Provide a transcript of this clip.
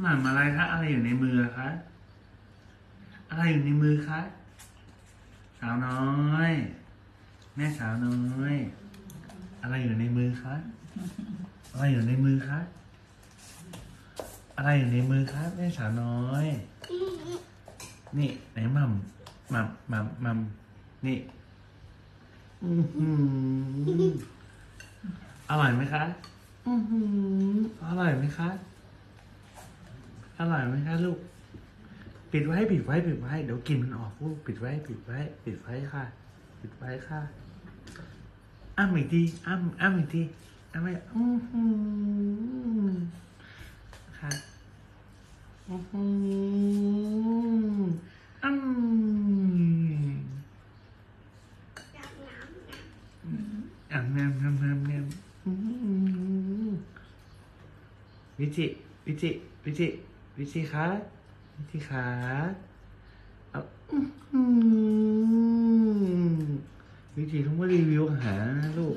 หม่ำอะไรคะอะไรอยู่ในมือคะอะไรอยู่ในมือคะสาวน้อย แม่สาวน้อย อะไรอยู่ในมือคะอะไรอยู่ในมือคะอะไรอยู่ในมือคะแม่สาวน้อย นี่ไหนหม่ำหม่ำหม่ำหม่ำนี่อร่อยไหมคะอร่อยไหมคะ อร่อยไหมคะลูก ปิดไว้ปิดไว้ปิดไว้ เดี๋ยวกลินมันออกลูกปิดไว้ปิดไว้ ปิดไว้ค่ะ ปิดไว้ค่ะอ้ำอีกทีอ้ำอ้ำอีกทีอ้ำไปอือหือค่ะอือหืออ้ำอ่ำแนมแนมแนมแนมอื้อหือวิจิวิจิวิจิ วิธีคะวิธีคะเอาอือหือวิจิต้องมารีวิวอาหารนะลูก